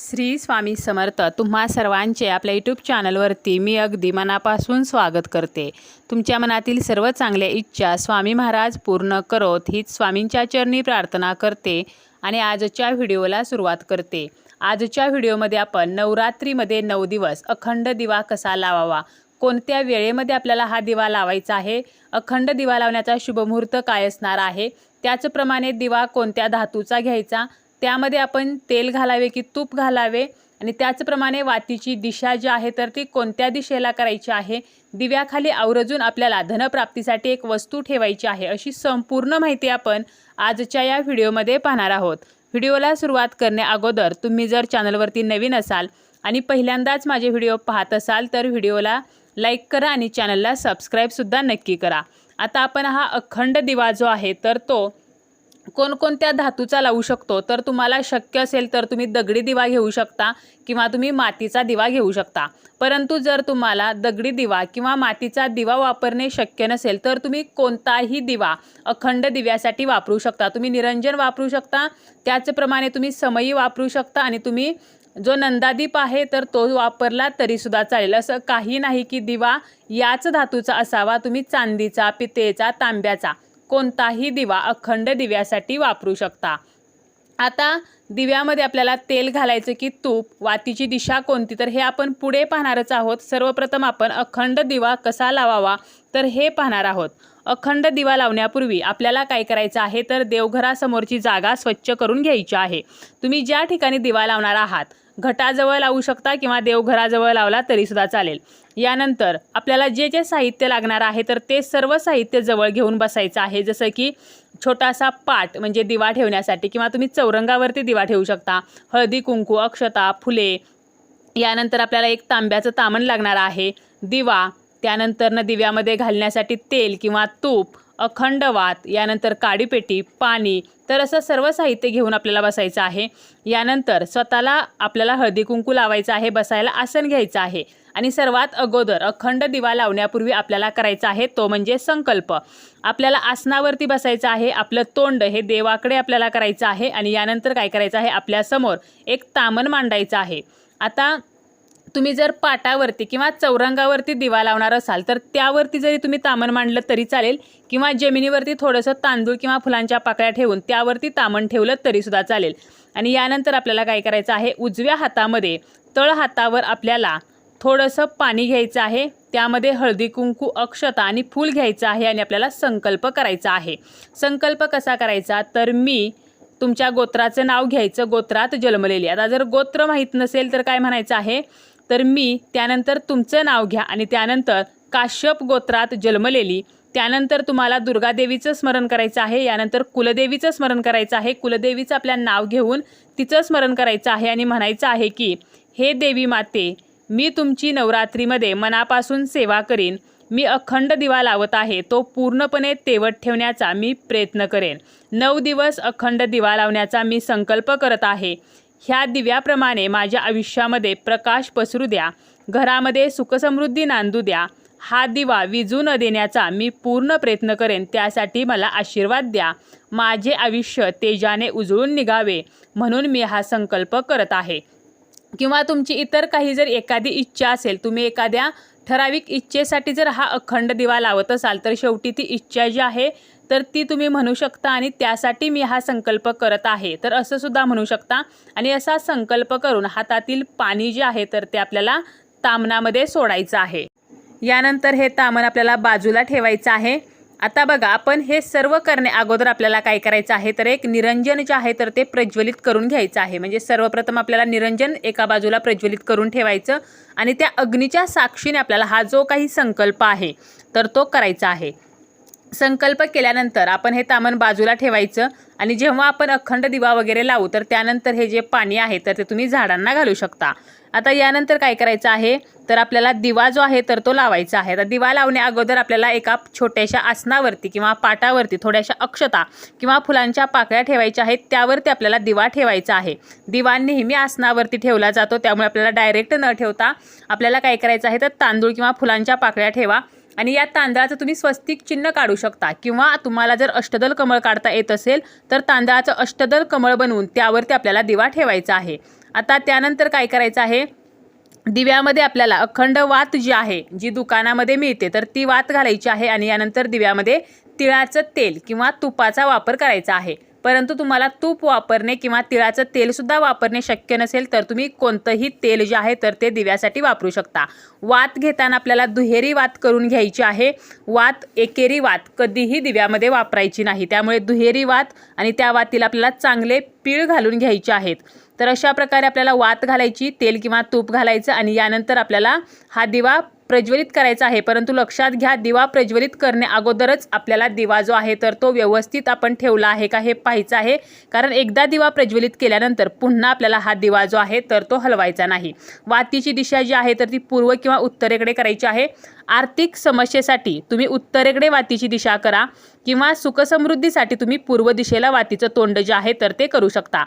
श्री स्वामी समर्थ तुम्हा सर्वांचे आपल्या यूट्यूब चॅनलवरती मी अगदी मनापासून स्वागत करते. तुमच्या मनातील सर्व चांगल्या इच्छा स्वामी महाराज पूर्ण करोत हीच स्वामींच्या चरणी प्रार्थना करते आणि आजच्या व्हिडिओला सुरुवात करते. आजच्या व्हिडिओमध्ये आपण नवरात्रीमध्ये नऊ दिवस अखंड दिवा कसा लावावा? कोणत्या वेळेमध्ये आपल्याला हा दिवा लावायचा आहे? अखंड दिवा लावण्याचा शुभमुहूर्त काय असणार आहे? त्याचप्रमाणे दिवा कोणत्या धातूचा घ्यायचा? त्यामध्ये आपण तेल घालावे की तूप घालावे आणि त्याचप्रमाणे वातीची दिशा जी आहे तर ती कोणत्या दिशेला करायची आहे? दिव्याखाली आवरजून आपल्याला धनप्राप्तीसाठी एक वस्तू ठेवायची आहे अशी संपूर्ण माहिती आपण आजच्या या व्हिडिओमध्ये पाहणार आहोत. व्हिडिओला सुरुवात करण्या अगोदर तुम्ही जर चॅनलवरती नवीन असाल आणि पहिल्यांदाच माझे व्हिडिओ पाहत असाल तर व्हिडिओला लाईक करा आणि चॅनलला सबस्क्राईबसुद्धा नक्की करा. आता आपण हा अखंड दिवा जो आहे तर तो कोणकोणत्या धातूचा लावू शकतो? तर तुम्हाला शक्य असेल तर तुम्ही दगडी दिवा घेऊ शकता किंवा तुम्ही मातीचा दिवा घेऊ शकता. परंतु जर तुम्हाला दगडी दिवा किंवा मातीचा दिवा वापरणे शक्य नसेल तर तुम्ही कोणताही दिवा अखंड दिव्यासाठी वापरू शकता. तुम्ही निरंजन वापरू शकता त्याचप्रमाणे तुम्ही समयी वापरू शकता आणि तुम्ही जो नंदादीप आहे तर तो वापरला तरीसुद्धा चालेल. असं काही नाही की दिवा याच धातूचा असावा तुम्ही चांदीचा पितेचा तांब्याचा. कोणताही दिवा अखंड दिव्यासाठी वापरू शकता. आता दिव्यामध्ये आपल्याला तेल घालायचं की तूप वातीची दिशा कोणती तर हे आपण पुढे पाहणारच आहोत. सर्वप्रथम आपण अखंड दिवा कसा लावावा तर हे पाहणार आहोत. अखंड दिवा लावण्यापूर्वी आपल्याला काय करायचं आहे तर देवघरासमोरची जागा स्वच्छ करून घ्यायची आहे. तुम्ही ज्या ठिकाणी दिवा लावणार आहात घटाजवळ लावू शकता किंवा देवघराजवळ लावला तरीसुद्धा चालेल. यानंतर आपल्याला जे जे साहित्य लागणार आहे तर ते सर्व साहित्य जवळ घेऊन बसायचं आहे. जसं की छोटासा पाट म्हणजे दिवा ठेवण्यासाठी किंवा तुम्ही चौरंगावरती दिवा ठेवू शकता. हळदी कुंकू अक्षता फुले. यानंतर आपल्याला एक तांब्याचं तामण लागणार आहे. दिवा त्यानंतरनं दिव्यामध्ये घालण्यासाठी तेल किंवा तूप. अखंड वात यानंतर काडीपेटी पाणी तर असं सर्व साहित्य घेऊन आपल्याला बसायचं आहे. यानंतर स्वतःला आपल्याला हळदी कुंकू लावायचं आहे बसायला आसन घ्यायचं आहे. आणि सर्वात अगोदर अखंड दिवा लावण्यापूर्वी आपल्याला करायचा आहे तो म्हणजे संकल्प. आपल्याला आसनावरती बसायचं आहे आपलं तोंड हे देवाकडे आपल्याला करायचं आहे आणि यानंतर काय करायचं आहे आपल्यासमोर एक तामण मांडायचं आहे. आता तुम्ही जर पाटावरती किंवा चौरंगावरती दिवा लावणार असाल तर त्यावरती जरी तुम्ही तामण मांडलं तरी चालेल किंवा जमिनीवरती थोडंसं तांदूळ किंवा फुलांच्या पाकळ्या ठेवून त्यावरती तामण ठेवलं तरीसुद्धा चालेल. आणि यानंतर आपल्याला काय करायचं आहे उजव्या हातामध्ये तळ हातावर आपल्याला थोडंसं पाणी घ्यायचं आहे त्यामध्ये हळदी कुंकू अक्षता आणि फूल घ्यायचं आहे आणि आपल्याला संकल्प करायचा आहे. संकल्प कसा करायचा? तर मी तुमच्या गोत्राचं नाव घ्यायचं गोत्रात जन्मलेली. आता जर गोत्र माहीत नसेल तर काय म्हणायचं आहे? तर मी त्यानंतर तुमचं नाव घ्या आणि त्यानंतर काश्यप गोत्रात जन्मलेली त्यानंतर तुम्हाला दुर्गादेवीचं स्मरण करायचं आहे यानंतर कुलदेवीचं स्मरण करायचं आहे कुलदेवीचं आपल्या नाव घेऊन तिचं स्मरण करायचं आहे आणि म्हणायचं आहे की हे देवी माते मी तुमची नवरात्रीमध्ये मनापासून सेवा करीन. मी अखंड दिवा लावत आहे. तो पूर्णपणे तेवत ठेवण्याचा मी प्रयत्न करेन. नऊ दिवस अखंड दिवा लावण्याचा मी संकल्प करत आहे. ह्या दिव्याप्रमाणे माझ्या आयुष्यामध्ये प्रकाश पसरू द्या. घरामध्ये सुखसमृद्धी नांदू द्या. हा दिवा विजू न देण्याचा मी पूर्ण प्रयत्न करेन त्यासाठी मला आशीर्वाद द्या. माझे आयुष्य तेजाने उजळून निघावे म्हणून मी हा संकल्प करत आहे. किंवा तुमची इतर काही जर एखादी इच्छा असेल तुम्ही एखाद्या ठराविक इच्छेसाठी जर हा अखंड दिवा लावत असाल तर शेवटी ती इच्छा जी आहे तर ती तुम्ही म्हणू शकता आणि त्यासाठी मी हा संकल्प करत आहे. तर असं सुद्धा म्हणू शकता. आणि असा संकल्प करून हातातील पाणी जे आहे तर ते आपल्याला तामणामध्ये सोडायचं आहे. यानंतर हे तामण आपल्याला बाजूला ठेवायचं आहे. आता बघा आपण हे सर्व करणे अगोदर आपल्याला काय करायचं आहे तर एक निरंजन जे आहे तर ते प्रज्वलित करून घ्यायचं आहे. म्हणजे सर्वप्रथम आपल्याला निरंजन एका बाजूला प्रज्वलित करून ठेवायचं आणि त्या अग्नीच्या साक्षीने आपल्याला हा जो काही संकल्प आहे तर तो करायचा आहे. संकल्प केल्यानंतर आपण हे तामण बाजूला ठेवायचं आणि जेव्हा आपण अखंड दिवा वगैरे लावू तर त्यानंतर हे जे पाणी आहे तर ते तुम्ही झाडांना घालू शकता. आता यानंतर काय करायचं आहे तर आपल्याला दिवा जो आहे तर तो लावायचा आहे. तर दिवा लावण्या अगोदर आपल्याला एका छोट्याशा आसनावरती किंवा पाटावरती थोड्याशा अक्षता किंवा फुलांच्या पाकळ्या ठेवायच्या आहेत त्यावरती आपल्याला दिवा ठेवायचा आहे. दिवा नेहमी आसनावरती ठेवला जातो त्यामुळे आपल्याला डायरेक्ट न ठेवता आपल्याला काय करायचं आहे तर तांदूळ किंवा फुलांच्या पाकळ्या ठेवा. आणि या तांदळाचं तुम्ही स्वस्तिक चिन्ह काढू शकता. किंवा तुम्हाला जर अष्टदल कमळ काढता येत असेल तर तांदळाचं अष्टदल कमळ बनवून त्यावरती आपल्याला दिवा ठेवायचा आहे. आता त्यानंतर काय करायचं आहे? दिव्यामध्ये आपल्याला अखंड वात जी आहे जी दुकानामध्ये मिळते तर ती वात घालायची आहे आणि यानंतर दिव्यामध्ये तिळाचं तेल किंवा तुपाचा वापर करायचा आहे. परंतु तुम्हाला तूप वापरणे किंवा तिळाचं तेलसुद्धा वापरणे शक्य नसेल तर तुम्ही कोणतंही तेल जे आहे तर ते दिव्यासाठी वापरू शकता. वात घेताना आपल्याला दुहेरी वात करून घ्यायची आहे. वात एकेरी वात कधीही दिव्यामध्ये वापरायची नाही. त्यामुळे दुहेरी वात आणि त्या वातीला आपल्याला चांगले पीळ घालून घ्यायचे आहेत. तर अशा प्रकारे आपल्याला वात घालायची तेल किंवा तूप घालायचं आणि यानंतर आपल्याला हा दिवा प्रज्वलित करायचा आहे. परंतु लक्षात घ्या दिवा प्रज्वलित करणे अगोदरच आपल्याला दिवा जो आहे तर तो व्यवस्थित आपण ठेवला आहे का हे पाहायचं आहे. कारण एकदा दिवा प्रज्वलित केल्यानंतर पुन्हा आपल्याला हा दिवा जो आहे तर तो हलवायचा नाही. वातीची दिशा जी आहे तर ती पूर्व किंवा उत्तरेकडे करायची आहे. आर्थिक समस्येसाठी तुम्ही उत्तरेकडे वातीची दिशा करा किंवा सुखसमृद्धीसाठी तुम्ही पूर्व दिशेला वातीचं तोंड जे आहे तर ते करू शकता.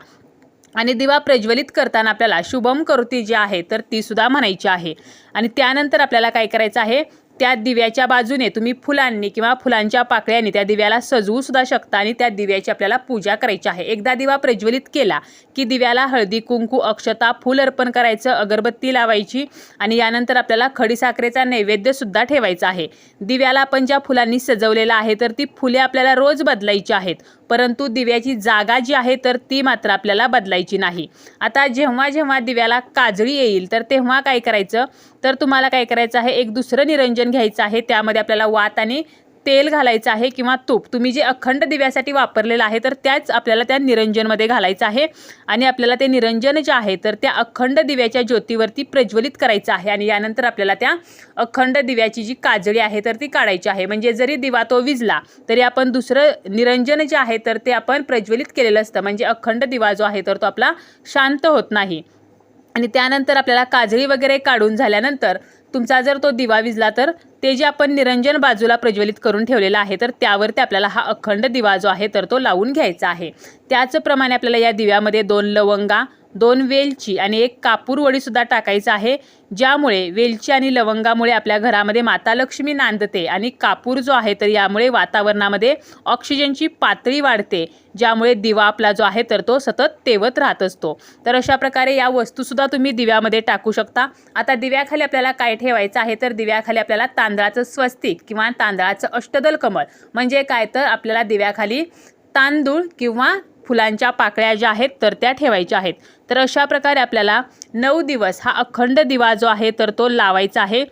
आणि दिवा प्रज्वलित करताना आपल्याला शुभम करोती जी आहे तर ती सुद्धा म्हणायची आहे. आणि त्यानंतर आपल्याला काय करायचं आहे त्या दिव्याच्या बाजूने तुम्ही फुलांनी किंवा फुलांच्या पाकळ्यांनी त्या दिव्याला सजवू सुद्धा शकता आणि त्या दिव्याची आपल्याला पूजा करायची आहे. एकदा दिवा प्रज्वलित केला की दिव्याला हळदी कुंकू अक्षता फूल अर्पण करायचं अगरबत्ती लावायची आणि यानंतर आपल्याला खडीसाखरेचा नैवेद्यसुद्धा ठेवायचा आहे. दिव्याला आपण ज्या फुलांनी सजवलेलं आहे तर ती फुले आपल्याला रोज बदलायची आहेत. परंतु दिव्याची जागा जी आहे तर ती मात्र आपल्याला बदलायची नाही. आता जेव्हा जेव्हा दिव्याला काजळी येईल तर तेव्हा काय करायचं? तर तुम्हाला काय करायचं आहे? एक दुसरं निरंजन घ्यायचं आहे. त्यामध्ये आपल्याला वात आणि तेल घालायचं आहे किंवा तूप. तुम्ही जे अखंड दिव्यासाठी वापरलेलं आहे तर त्याच आपल्याला त्या निरंजनमध्ये घालायचं आहे. आणि आपल्याला ते निरंजन जे आहे तर त्या अखंड दिव्याच्या ज्योतीवरती प्रज्वलित करायचं आहे. आणि यानंतर आपल्याला त्या अखंड दिव्याची जी काजळी आहे तर ती काढायची आहे. म्हणजे जरी दिवा तो विजला तरी आपण दुसरं निरंजन जे आहे तर ते आपण प्रज्वलित केलेलं असतं. म्हणजे अखंड दिवा जो आहे तर तो आपला शांत होत नाही. आणि त्यानंतर आपल्याला काजळी वगैरे काढून झाल्यानंतर तुमचा जर तो दिवा विजला तर ते जे आपण निरंजन बाजूला प्रज्वलित करून ठेवलेलं आहे तर त्यावरती आपल्याला हा अखंड दिवा जो आहे तर तो लावून घ्यायचा आहे. त्याचप्रमाणे आपल्याला या दिव्यामध्ये दोन लवंगा दोन वेलची आणि एक कापूर वडीसुद्धा टाकायचं आहे ज्यामुळे वेलची आणि लवंगामुळे आपल्या घरामध्ये माता लक्ष्मी नांदते आणि कापूर जो आहे तर यामुळे वातावरणामध्ये ऑक्सिजनची पातळी वाढते ज्यामुळे दिवा आपला जो आहे तर तो सतत तेवत राहत असतो. तर अशा प्रकारे या वस्तूसुद्धा तुम्ही दिव्यामध्ये टाकू शकता. आता दिव्याखाली आपल्याला काय ठेवायचं आहे तर दिव्याखाली आपल्याला तांदळाचं स्वस्तिक किंवा तांदळाचं अष्टदल कमळ. म्हणजे काय? तर आपल्याला दिव्याखाली तांदूळ किंवा फुलांच्या पाकळ्या ज्या आहेत तर त्या ठेवायच्या आहेत. तर अशा प्रकारे आपल्याला नऊ दिवस हा अखंड दिवा जो आहे तर तो लावायचा आहे.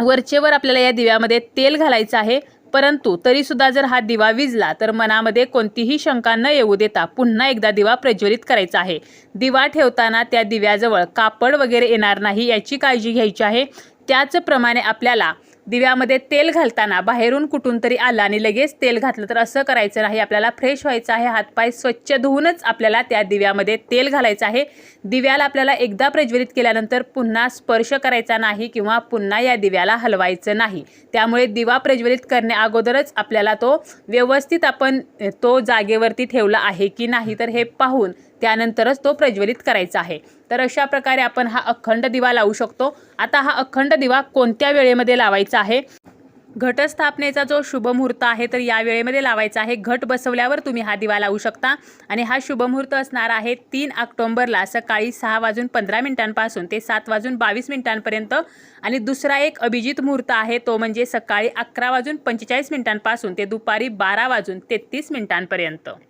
वरचेवर आपल्याला या दिव्यामध्ये तेल घालायचं आहे. परंतु तरीसुद्धा जर हा दिवा विजला तर मनामध्ये कोणतीही शंका न येऊ देता पुन्हा एकदा दिवा प्रज्वलित करायचा आहे. दिवा ठेवताना त्या दिव्याजवळ कापड वगैरे येणार नाही याची काळजी घ्यायची आहे. त्याचप्रमाणे आपल्याला दिव्यामध्ये तेल घालताना बाहेरून कुठून तरी आलं आणि लगेच तेल घातलं तर असं करायचं नाही. आपल्याला फ्रेश व्हायचं आहे हातपाय स्वच्छ धुवूनच आपल्याला त्या दिव्यामध्ये तेल घालायचं आहे. दिव्याला आपल्याला एकदा प्रज्वलित केल्यानंतर पुन्हा स्पर्श करायचा नाही किंवा पुन्हा या दिव्याला हलवायचं नाही. त्यामुळे दिवा प्रज्वलित करण्या अगोदरच आपल्याला तो व्यवस्थित आपण तो जागेवरती ठेवला आहे की नाही तर हे पाहून त्यानंतरच तो प्रज्वलित करायचा आहे. तर अशा प्रकारे आपण हा अखंड दिवा लावू शकतो. आता हा अखंड दिवा कोणत्या वेळेमध्ये लावायचा आहे? घटस्थापनेचा जो शुभ मुहूर्त आहे तर या वेळेमध्ये लावायचा आहे. घट बसवल्यावर तुम्ही हा दिवा लावू शकता. आणि हा शुभ मुहूर्त असणार आहे तीन ऑक्टोंबरला सकाळी सहा वाजून पंधरा मिनिटांपासून ते सात वाजून बावीस मिनिटांपर्यंत. आणि दुसरा एक अभिजित मुहूर्त आहे तो म्हणजे सकाळी अकरा वाजून पंचेचाळीस मिनिटांपासून ते दुपारी बारा वाजून तेहतीस मिनिटांपर्यंत.